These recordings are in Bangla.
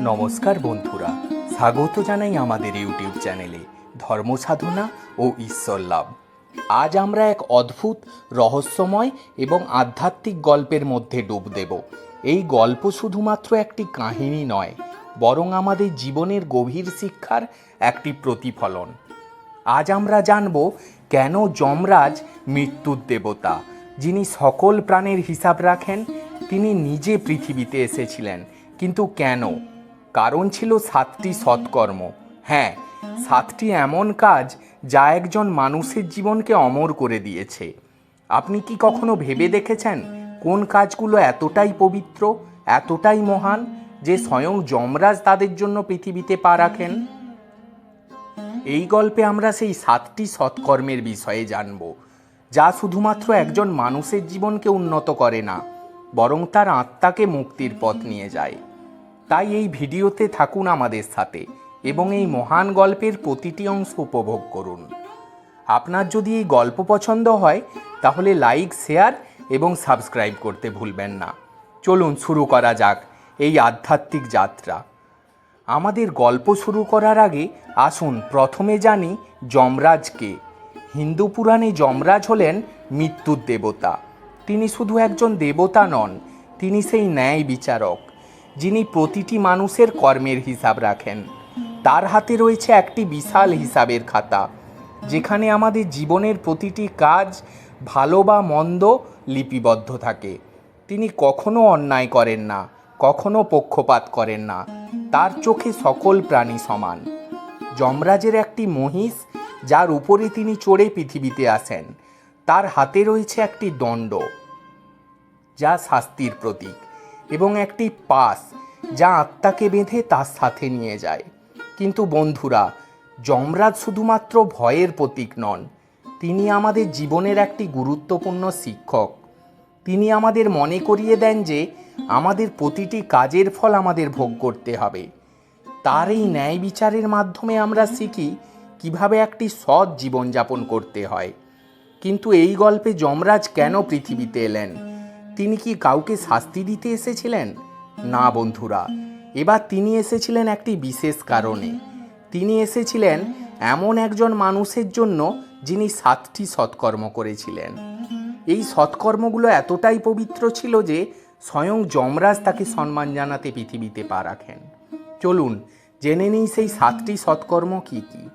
নমস্কার বন্ধুরা, স্বাগত জানাই আমাদের ইউটিউব চ্যানেলে ধর্ম সাধনা ও ঈশ্বর লাভ। আজ আমরা এক অদ্ভুত, রহস্যময় এবং আধ্যাত্মিক গল্পের মধ্যে ডুব দেব। এই গল্প শুধুমাত্র একটি কাহিনী নয়, বরং আমাদের জীবনের গভীর শিক্ষার একটি প্রতিফলন। আজ আমরা জানব কেন যমরাজ মৃত্যুর দেবতা, যিনি সকল প্রাণের হিসাব রাখেন, তিনি নিজে পৃথিবীতে এসেছিলেন, কিন্তু কেন? কারণ ছিল সাতটি সৎকর্ম। হ্যাঁ সাতটি এমন কাজ যা একজন মানুষের জীবনকে অমর করে দিয়েছে। আপনি কি কখনো ভেবে দেখেছেন কোন কাজগুলো এতটাই পবিত্র, এতটাই মহান যে স্বয়ং যমরাজ তাদের জন্য পৃথিবীতে পা রাখেন? এই গল্পে আমরা সেই সাতটি সৎকর্মের বিষয়ে জানব, যা শুধুমাত্র একজন মানুষের জীবনকে উন্নত করে না, বরং তার আত্মাকে মুক্তির পথ নিয়ে যায়। তাই এই ভিডিওতে থাকুন আমাদের সাথে এবং এই মহান গল্পের প্রতিটি অংশ উপভোগ করুন। আপনার যদি এই গল্প পছন্দ হয়, তাহলে লাইক, শেয়ার এবং সাবস্ক্রাইব করতে ভুলবেন না। চলুন শুরু করা যাক এই আধ্যাত্মিক যাত্রা। আমাদের গল্প শুরু করার আগে আসুন প্রথমে জানি যমরাজকে হিন্দু পুরাণে যমরাজ হলেন মৃত্যুর দেবতা। তিনি শুধু একজন দেবতা নন, তিনি সেই ন্যায় বিচারক। যিনি প্রতিটি মানুষের কর্মের হিসাব রাখেন। তার হাতে রয়েছে একটি বিশাল হিসাবের খাতা, যেখানে আমাদের জীবনের প্রতিটি কাজ ভালো বা মন্দ লিপিবদ্ধ থাকে। তিনি কখনো অন্যায় করেন না, কখনো পক্ষপাত করেন না। তার চোখে সকল প্রাণী সমান। যমরাজের একটি মহিষ, যার উপরে তিনি চড়ে পৃথিবীতে আসেন। তার হাতে রয়েছে একটি দণ্ড, যা শাস্তির প্রতীক। এবং একটি পাস যা আত্মাকে বেঁধে তার সাথে নিয়ে যায়। কিন্তু বন্ধুরা, যমরাজ শুধুমাত্র ভয়ের প্রতীক নন, তিনি আমাদের জীবনের একটি গুরুত্বপূর্ণ শিক্ষক। তিনি আমাদের মনে করিয়ে দেন যে আমাদের প্রতিটি কাজের ফল আমাদের ভোগ করতে হবে। তার এই ন্যায় বিচারের মাধ্যমে আমরা শিখি কীভাবে একটি সৎ জীবনযাপন করতে হয়। কিন্তু এই গল্পে যমরাজ কেন পৃথিবীতে এলেন? তিনি কি কাউকে শাস্তি দিতে এসেছিলেন? না, বন্ধুরা। এবার তিনি এসেছিলেন একটি বিশেষ কারণে। তিনি এসেছিলেন এমন একজন মানুষের জন্য যিনি সাতটি সৎকর্ম করেছিলেন। এই সৎকর্মগুলো এতটাই পবিত্র ছিল যে স্বয়ং যমরাজ তাকে সম্মান জানাতে পৃথিবীতে পা রাখেন। চলুন, জেনে নিই সেই সাতটি সৎকর্ম কি কি।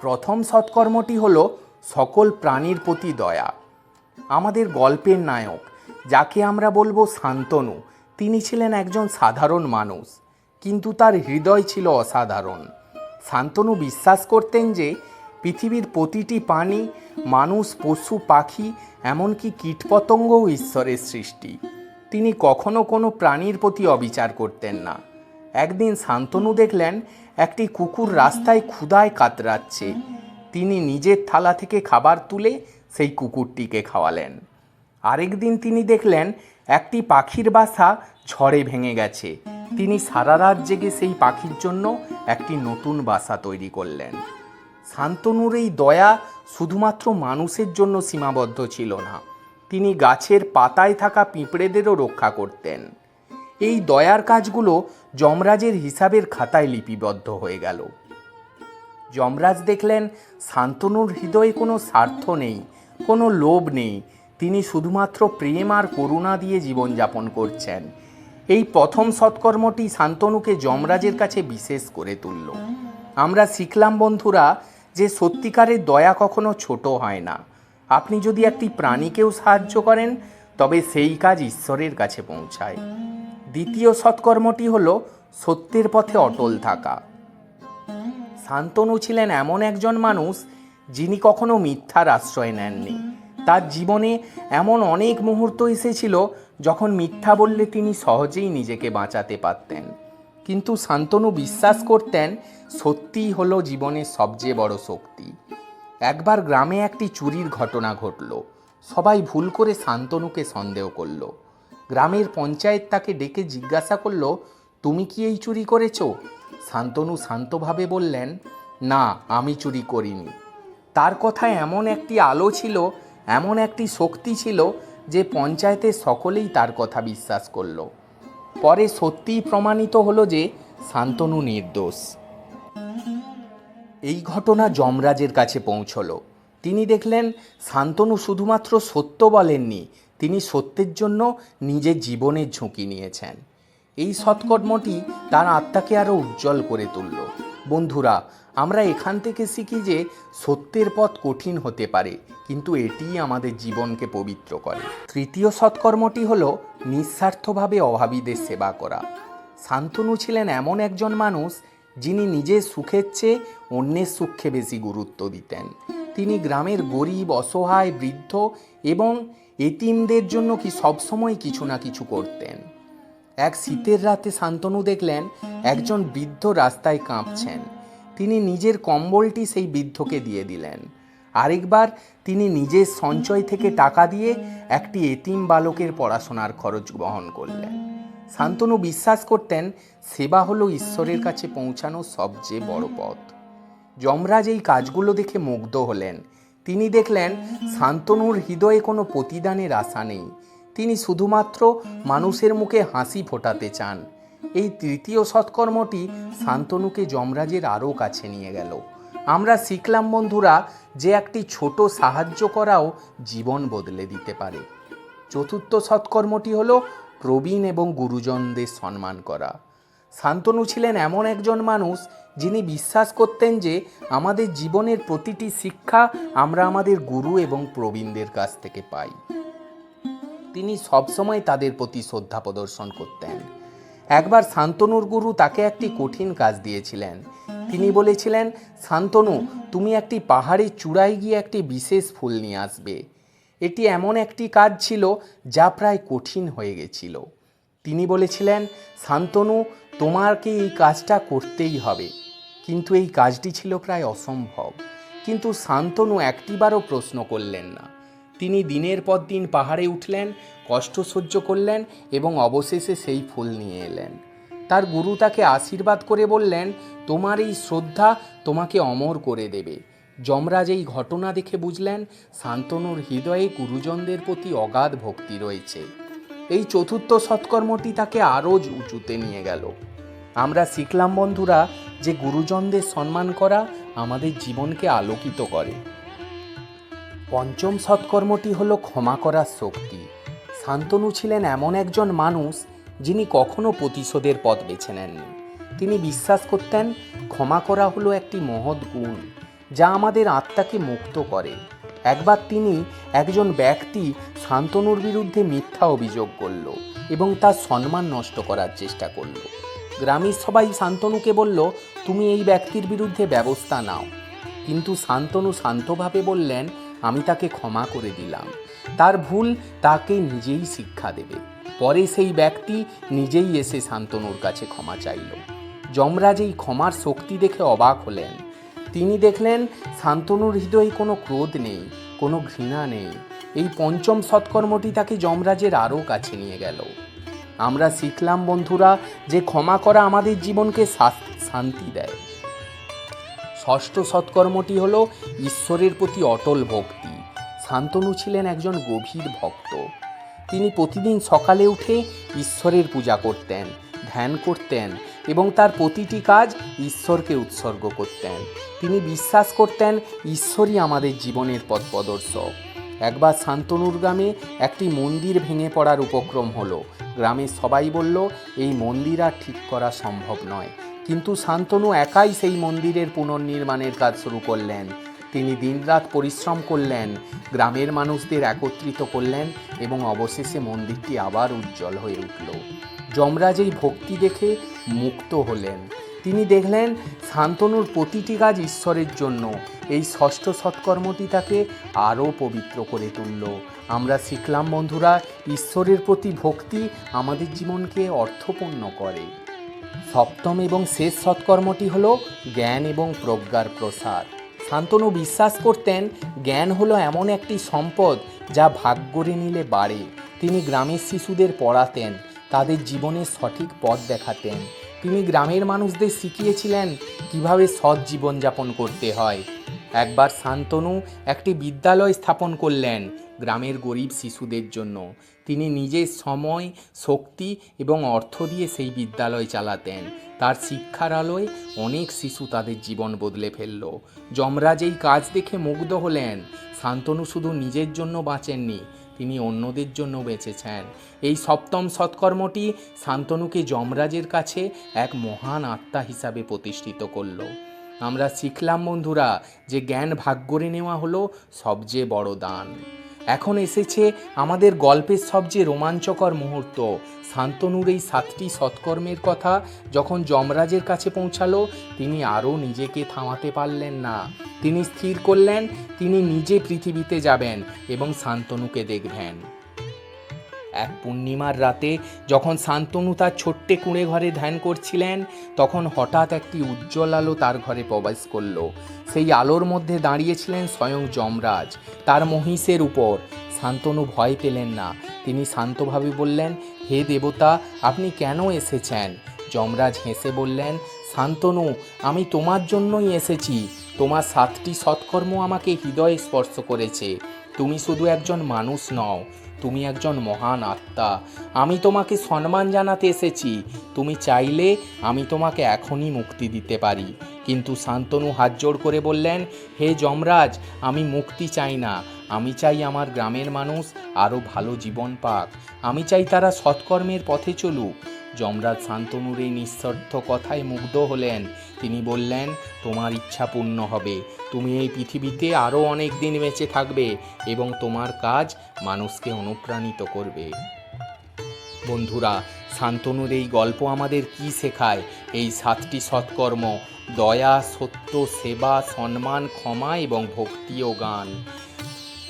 প্রথম সৎকর্মটি হলো সকল প্রাণীর প্রতি দয়া। আমাদের গল্পের নায়ক, যাকে আমরা বলব শান্তনু। তিনি ছিলেন একজন সাধারণ মানুষ, কিন্তু তার হৃদয় ছিল অসাধারণ। শান্তনু বিশ্বাস করতেন যে, পৃথিবীর প্রতিটি প্রাণী, মানুষ, পশু, পাখি, এমনকি কীটপতঙ্গও ঈশ্বরের সৃষ্টি। তিনি কখনো কোনো প্রাণীর প্রতি অবিচার করতেন না। একদিন শান্তনু দেখলেন, একটি কুকুর রাস্তায় ক্ষুধায় কাতরাচ্ছে। তিনি নিজের থালা থেকে খাবার তুলে সেই কুকুরটিকে খাওয়ালেন। আরেকদিন তিনি দেখলেন, একটি পাখির বাসা ঝড়ে ভেঙে গেছে। তিনি সারা রাত জেগে সেই পাখির জন্য একটি নতুন বাসা তৈরি করলেন। শান্তনুর এই দয়া শুধুমাত্র মানুষের জন্য সীমাবদ্ধ ছিল না, তিনি গাছের পাতায় থাকা পিঁপড়েদেরও রক্ষা করতেন। এই দয়ার কাজগুলো যমরাজের হিসাবের খাতায় লিপিবদ্ধ হয়ে গেল। যমরাজ দেখলেন, শান্তনুর হৃদয়ে কোনো স্বার্থ নেই কোনো লোভ নেই। তিনি শুধুমাত্র প্রেম আর করুণা দিয়ে জীবনযাপন করছেন। এই প্রথম সৎকর্মটি শান্তনুকে যমরাজের কাছে বিশেষ করে তুলল। আমরা শিখলাম, বন্ধুরা, যে সত্যিকারের দয়া কখনো ছোট হয় না। আপনি যদি একটি প্রাণীকেও সাহায্য করেন, তবে সেই কাজ ঈশ্বরের কাছে পৌঁছায়। দ্বিতীয় সৎকর্মটি হল সত্যের পথে অটল থাকা। শান্তনু ছিলেন এমন একজন মানুষ যিনি কখনো মিথ্যার আশ্রয় নেননি। তার জীবনে এমন অনেক মুহূর্ত এসেছিল যখন মিথ্যা বললে তিনি সহজেই নিজেকে বাঁচাতে পারতেন। কিন্তু শান্তনু বিশ্বাস করতেন, সত্যিই হলো জীবনের সবচেয়ে বড় শক্তি। একবার গ্রামে একটি চুরির ঘটনা ঘটল। সবাই ভুল করে শান্তনুকে সন্দেহ করল। গ্রামের পঞ্চায়েত তাকে ডেকে জিজ্ঞাসা করল, তুমি কি এই চুরি করেছ? শান্তনু শান্তভাবে বললেন, না, আমি চুরি করিনি। তার কথায় এমন একটি আলো ছিল, এমন একটি শক্তি ছিল যে পঞ্চায়েতের সকলেই তার কথা বিশ্বাস করল। পরে সত্যিই প্রমাণিত হলো যে শান্তনু নির্দোষ। এই ঘটনা যমরাজের কাছে পৌঁছল। তিনি দেখলেন শান্তনু শুধুমাত্র সত্য বলেননি, তিনি সত্যের জন্য নিজের জীবনের ঝুঁকি নিয়েছেন। এই সৎকর্মটি তার আত্মাকে আরও উজ্জ্বল করে তুলল। বন্ধুরা, আমরা এখান থেকে শিখি যে সত্যের পথ কঠিন হতে পারে, কিন্তু এটিই আমাদের জীবনকে পবিত্র করে। তৃতীয় সৎকর্মটি হল নিঃস্বার্থভাবে অভাবীদের সেবা করা। শান্তনু ছিলেন এমন একজন মানুষ যিনি নিজের সুখের চেয়ে অন্যের সুখে বেশি গুরুত্ব দিতেন। তিনি গ্রামের গরিব, অসহায়, বৃদ্ধ এবং এতিমদের জন্য কি সবসময় কিছু না কিছু করতেন। এক শীতের রাতে শান্তনু দেখলেন একজন বৃদ্ধ রাস্তায় কাঁপছেন। তিনি নিজের কম্বলটি সেই বৃদ্ধকে দিয়ে দিলেন। আরেকবার তিনি নিজের সঞ্চয় থেকে টাকা দিয়ে একটি এতিম বালকের পড়াশোনার খরচ বহন করলেন। শান্তনু বিশ্বাস করতেন, সেবা হলো ঈশ্বরের কাছে পৌঁছানো সবচেয়ে বড় পথ। যমরাজ এই কাজগুলো দেখে মুগ্ধ হলেন। তিনি দেখলেন, শান্তনুর হৃদয়ে কোনো প্রতিদানের আশা নেই। তিনি শুধুমাত্র মানুষের মুখে হাসি ফোটাতে চান। এই তৃতীয় সৎকর্মটি শান্তনুকে যমরাজের আরও কাছে নিয়ে গেল। আমরা শিখলাম, বন্ধুরা, যে একটি ছোট সাহায্য করাও জীবন বদলে দিতে পারে। চতুর্থ সৎকর্মটি হলো প্রবীণ এবং গুরুজনদের সম্মান করা। শান্তনু ছিলেন এমন একজন মানুষ যিনি বিশ্বাস করতেন যে আমাদের জীবনের প্রতিটি শিক্ষা আমরা আমাদের গুরু এবং প্রবীণদের কাছ থেকে পাই। তিনি সবসময় তাদের প্রতি শ্রদ্ধা প্রদর্শন করতেন। একবার শান্তনুর গুরু তাকে একটি কঠিন কাজ দিয়েছিলেন। তিনি বলেছিলেন, শান্তনু, তুমি একটি পাহাড়ের চূড়ায় গিয়ে একটি বিশেষ ফুল নিয়ে আসবে। এটি এমন একটি কাজ ছিল যা প্রায় কঠিন হয়ে গেছিল। তিনি বলেছিলেন, শান্তনু তোমাকে এই কাজটা করতেই হবে। কিন্তু এই কাজটি ছিল প্রায় অসম্ভব। কিন্তু শান্তনু একটিবারও প্রশ্ন করলেন না। তিনি দিনের পর দিন পাহাড়ে উঠলেন, কষ্ট সহ্য করলেন এবং অবশেষে সেই ফুল নিয়ে এলেন। তার গুরু তাকে আশীর্বাদ করে বললেন, তোমার এই শ্রদ্ধা তোমাকে অমর করে দেবে। যমরাজ এই ঘটনা দেখে বুঝলেন, শান্তনুর হৃদয়ে গুরুজনদের প্রতি অগাধ ভক্তি রয়েছে। এই চতুর্থ সৎকর্মটি তাকে আরও উঁচুতে নিয়ে গেল। আমরা শিখলাম, বন্ধুরা, যে গুরুজনদের সম্মান করা আমাদের জীবনকে আলোকিত করে। পঞ্চম সৎকর্মটি হলো ক্ষমা করার শক্তি। শান্তনু ছিলেন এমন একজন মানুষ যিনি কখনো প্রতিশোধের পথ বেছে নেননি। তিনি বিশ্বাস করতেন, ক্ষমা করা হলো একটি মহৎ গুণ, যা আমাদের আত্মাকে মুক্ত করে। একবার তিনি একজন ব্যক্তি শান্তনুর বিরুদ্ধে মিথ্যা অভিযোগ করল এবং তার সম্মান নষ্ট করার চেষ্টা করল। গ্রামের সবাই শান্তনুকে বলল, তুমি এই ব্যক্তির বিরুদ্ধে ব্যবস্থা নাও। কিন্তু শান্তনু শান্তভাবে বললেন আমি তাকে ক্ষমা করে দিলাম। তার ভুল তাকে নিজেই শিক্ষা দেবে। পরে সেই ব্যক্তি নিজেই এসে শান্তনুর কাছে ক্ষমা চাইল। যমরাজ এই ক্ষমার শক্তি দেখে অবাক হলেন। তিনি দেখলেন শান্তনুর হৃদয়ে কোনো ক্রোধ নেই, কোনো ঘৃণা নেই। এই পঞ্চম সৎকর্মটি তাকে যমরাজের আরও কাছে নিয়ে গেল। আমরা শিখলাম বন্ধুরা যে ক্ষমা করা আমাদের জীবনকে শান্তি দেয়। ষষ্ঠ সৎকর্মটি হলো ঈশ্বরের প্রতি অটল ভক্তি। শান্তনু ছিলেন একজন গভীর ভক্ত। তিনি প্রতিদিন সকালে উঠে ঈশ্বরের পূজা করতেন, ধ্যান করতেন এবং তার প্রতিটি কাজ ঈশ্বরকে উৎসর্গ করতেন। তিনি বিশ্বাস করতেন, ঈশ্বরই আমাদের জীবনের পথ প্রদর্শক। একবার শান্তনুর গ্রামে একটি মন্দির ভেঙে পড়ার উপক্রম হলো। গ্রামের সবাই বলল, এই মন্দির আর ঠিক করা সম্ভব নয়। কিন্তু শান্তনু একাই সেই মন্দিরের পুনর্নির্মাণের কাজ শুরু করলেন। তিনি দিনরাত পরিশ্রম করলেন, গ্রামের মানুষদের একত্রিত করলেন এবং অবশেষে মন্দিরটি আবার উজ্জ্বল হয়ে উঠল। যমরাজ এই ভক্তি দেখে মুক্ত হলেন। তিনি দেখলেন শান্তনুর প্রতিটি কাজ ঈশ্বরের জন্য। এই ষষ্ঠ সৎকর্মটি তাকে আরও পবিত্র করে তুলল। আমরা শিখলাম, বন্ধুরা, ঈশ্বরের প্রতি ভক্তি আমাদের জীবনকে অর্থপূর্ণ করে। সপ্তম এবং শেষ সৎকর্মটি হলো জ্ঞান এবং প্রজ্ঞার প্রসার। শান্তনু বিশ্বাস করতেন, জ্ঞান হলো এমন একটি সম্পদ যা ভাগ করে নিলে বাড়ে। তিনি গ্রামের শিশুদের পড়াতেন, তাদের জীবনের সঠিক পথ দেখাতেন। তিনি গ্রামের মানুষদের শিখিয়েছিলেন কীভাবে সৎ জীবনযাপন করতে হয়। একবার শান্তনু একটি বিদ্যালয় স্থাপন করলেন গ্রামের গরিব শিশুদের জন্য। তিনি নিজের সময়, শক্তি এবং অর্থ দিয়ে সেই বিদ্যালয় চালাতেন। তার শিক্ষার আলোয় অনেক শিশু তাদের জীবন বদলে ফেলল। যমরাজ এই কাজ দেখে মুগ্ধ হলেন। শান্তনু শুধু নিজের জন্য বাঁচেননি, তিনি অন্যদের জন্য বেঁচেছেন। এই সপ্তম সৎকর্মটি শান্তনুকে যমরাজের কাছে এক মহান আত্মা হিসাবে প্রতিষ্ঠিত করল। আমরা শিখলাম বন্ধুরা, যে জ্ঞান ভাগ করে নেওয়া হলো সবচেয়ে বড় দান। এখন এসেছে আমাদের গল্পের সবচেয়ে রোমাঞ্চকর মুহূর্ত। শান্তনুর এই সাতটি সৎকর্মের কথা যখন যমরাজের কাছে পৌঁছালো, তিনি আরও নিজেকে থামাতে পারলেন না। তিনি স্থির করলেন, তিনি নিজে পৃথিবীতে যাবেন এবং শান্তনুকে দেখবেন। এক পূর্ণিমার রাতে যখন শান্তনু তার ছোট্টে কুঁড়ে ঘরে ধ্যান করছিলেন, তখন হঠাৎ একটি উজ্জ্বল আলো তার ঘরে প্রবেশ করল। সেই আলোর মধ্যে দাঁড়িয়েছিলেন স্বয়ং যমরাজ, তার মহিষের উপর। শান্তনু ভয় পেলেন না। তিনি শান্তভাবে বললেন, হে দেবতা, আপনি কেন এসেছেন? যমরাজ হেসে বললেন, শান্তনু, আমি তোমার জন্যই এসেছি। তোমার সাতটি সৎকর্ম আমাকে হৃদয়ে স্পর্শ করেছে। তুমি শুধু একজন মানুষ নও, তুমি একজন মহান আত্মা। আমি তোমাকে সম্মান জানাতে এসেছি। তুমি চাইলে আমি তোমাকে এখনই মুক্তি দিতে পারি। কিন্তু শান্তনু হাত জোড় করে বললেন, হে যমরাজ, আমি মুক্তি চাই না। আমি চাই আমার গ্রামের মানুষ আরও ভালো জীবন পাক। আমি চাই তারা সৎকর্মের পথে চলুক। যমরাজ শান্তনুর এই নিঃস্বার্থ কথায় মুগ্ধ হলেন। তিনি বললেন, তোমার ইচ্ছা পূর্ণ হবে। তুমি এই পৃথিবীতে আরও অনেক দিন বেঁচে থাকবে এবং তোমার কাজ মানুষকে অনুপ্রাণিত করবে। বন্ধুরা, শান্তনুর এই গল্প আমাদের কি শেখায়? এই সাতটি সৎকর্ম, দয়া, সত্য, সেবা, সম্মান, ক্ষমা এবং ভক্তি ও গান।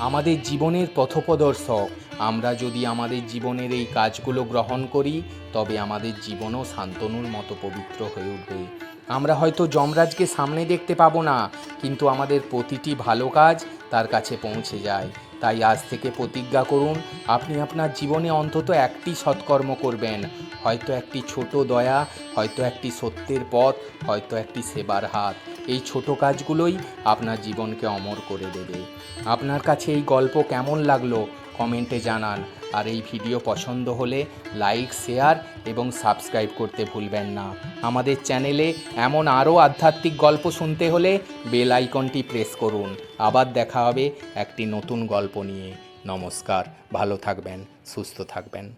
আমাদের জীবনের পথপ্রদর্শক। আমরা যদি আমাদের জীবনের এই কাজগুলো গ্রহণ করি, তবে আমাদের জীবনও শান্তনুর মতো পবিত্র হয়ে উঠবে। আমরা হয়তো যমরাজকে সামনে দেখতে পাবো না, কিন্তু আমাদের প্রতিটি ভালো কাজ তার কাছে পৌঁছে যায়। তাই আজ থেকে প্রতিজ্ঞা করুন, আপনি আপনার জীবনে অন্তত একটি সৎকর্ম করবেন। হয়তো একটি ছোট দয়া, হয়তো একটি সত্যের পথ, হয়তো একটি সেবার হাত। এই ছোট কাজগুলোই আপনার জীবনকে অমর করে দেবে। আপনার কাছে এই গল্প কেমন লাগল কমেন্টে জানান। আর এই ভিডিও পছন্দ হলে লাইক, শেয়ার এবং সাবস্ক্রাইব করতে ভুলবেন না। আমাদের চ্যানেলে এমন আরও আধ্যাত্মিক গল্প শুনতে হলে বেল আইকনটি প্রেস করুন। আবার দেখা হবে একটি নতুন গল্প নিয়ে। নমস্কার, ভালো থাকবেন, সুস্থ থাকবেন।